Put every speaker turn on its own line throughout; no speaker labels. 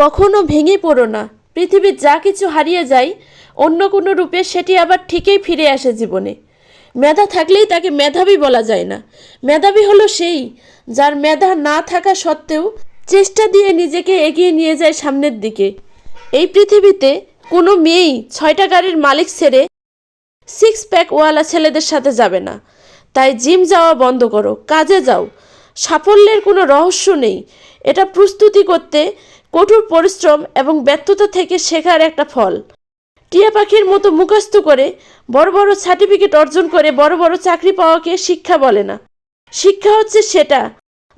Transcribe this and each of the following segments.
কখনো ভেঙে পড়ো না। পৃথিবীর যা কিছু হারিয়ে যায়, অন্য কোনো রূপে সেটি আবার ঠিকই ফিরে আসে জীবনে। মেধা থাকলেই তাকে মেধাবী বলা যায় না। মেধাবী হলো সেই যার মেধা না থাকা সত্ত্বেও চেষ্টা দিয়ে নিজেকে এগিয়ে নিয়ে যায় সামনের দিকে। এই পৃথিবীতে কোনো মেয়েই ছয়টা গাড়ির মালিক ছেড়ে সিক্স প্যাক ওয়ালা ছেলেদের সাথে যাবে না। তাই জিম যাওয়া বন্ধ করো, কাজে যাও। সাফল্যের কোনো রহস্য নেই। এটা প্রস্তুতি করতে, কঠোর পরিশ্রম এবং ব্যর্থতা থেকে শেখার একটা ফল। টিয়া পাখির মতো মুখস্থ করে, বড় বড় সার্টিফিকেট অর্জন করে বড় বড় চাকরি পাওয়াকে শিক্ষা বলে না। শিক্ষা হচ্ছে সেটা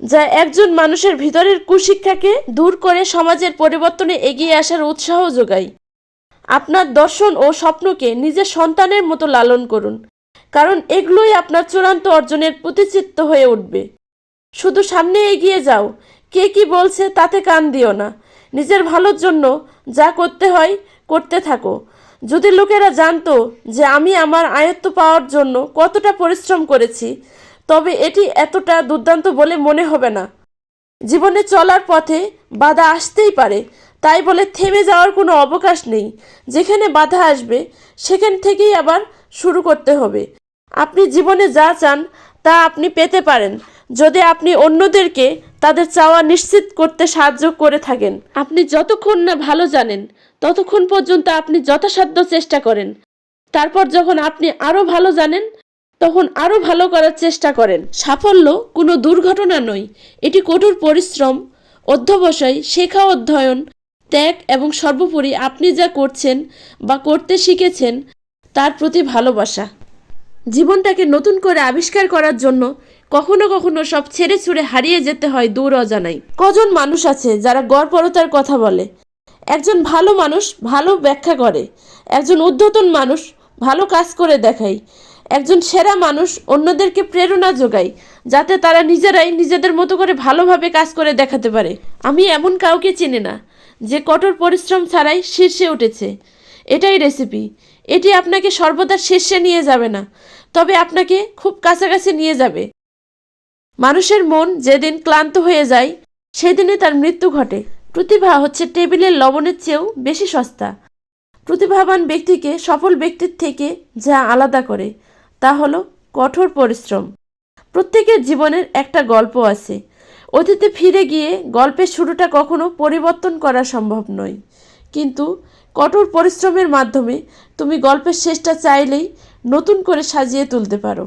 যা একজন মানুষের ভিতরের কুশিক্ষাকে দূর করে সমাজের পরিবর্তনে এগিয়ে আসার উৎসাহ যোগায়। আপনার দর্শন ও স্বপ্নকে নিজের সন্তানের মতো লালন করুন, কারণ এগুলোই আপনার চূড়ান্ত অর্জনের প্রতিচিত্ত হয়ে উঠবে। শুধু সামনে এগিয়ে যাও। কে কি বলছে তাতে কান দিও না। নিজের ভালোর জন্য যা করতে হয়, করতে থাকো। যদি লোকেরা জানতো যে আমি আমার আয়ত্ত পাওয়ার জন্য কতটা পরিশ্রম করেছি, তবে এটি এতটা দুর্দান্ত বলে মনে হবে না। জীবনে চলার পথে বাধা আসতেই পারে, তাই বলে থেমে যাওয়ার কোনো অবকাশ নেই। যেখানে বাধা আসবে, সেখান থেকেই আবার শুরু করতে হবে। আপনি জীবনে যা চান, তা আপনি পেতে পারেন। যদি আপনি অন্যদেরকে তাদের চাওয়া নিশ্চিত করতে সাহায্য করে থাকেন। আপনি যতক্ষণ না ভালো জানেন, ততক্ষণ পর্যন্ত আপনি যথাসাধ্য চেষ্টা করেন। তারপর যখন আপনি আরও ভালো জানেন, তখন আরও ভালো করার চেষ্টা করেন। সাফল্য কোনো দুর্ঘটনা নয়, এটি কঠোর পরিশ্রম, অধ্যবসায়, শেখা অধ্যয়ন, ত্যাগ এবং সর্বোপরি আপনি যা করছেন বা করতে শিখেছেন, তার প্রতি ভালোবাসা। জীবনটাকে নতুন করে আবিষ্কার করার জন্য কখনো কখনো সব ছেড়ে ছুড়ে হারিয়ে যেতে হয় দূর অজানায়। কজন মানুষ আছে যারা গড়পরতার কথা বলে? একজন ভালো মানুষ ভালো ব্যাখ্যা করে। একজন উদ্ধতন মানুষ ভালো কাজ করে দেখায়। একজন সেরা মানুষ অন্যদেরকে প্রেরণা যোগায়, যাতে তারা নিজেরাই নিজেদের মতো করে ভালোভাবে কাজ করে দেখাতে পারে। আমি এমন কাউকে চিনি না যে কঠোর পরিশ্রম ছাড়াই শীর্ষে উঠেছে। এটাই রেসিপি এটি আপনাকে সর্বদা শীর্ষে নিয়ে যাবে না, তবে আপনাকে খুব কাছাকাছি নিয়ে যাবে। মানুষের মন যেদিন ক্লান্ত হয়ে যায় সেদিনে তার মৃত্যু ঘটে। প্রতিভা হচ্ছে টেবিলের লবণের চেয়েও বেশি সস্তা। প্রতিভাবান ব্যক্তিকে সফল ব্যক্তির থেকে যা আলাদা করে, তা হলো কঠোর পরিশ্রম। প্রত্যেকের জীবনের একটা গল্প আছে। অতীতে ফিরে গিয়ে গল্পের শুরুটা কখনো পরিবর্তন করা সম্ভব নয়। কিন্তু কঠোর পরিশ্রমের মাধ্যমে তুমি গল্পের শেষটা চাইলেই নতুন করে সাজিয়ে তুলতে পারো।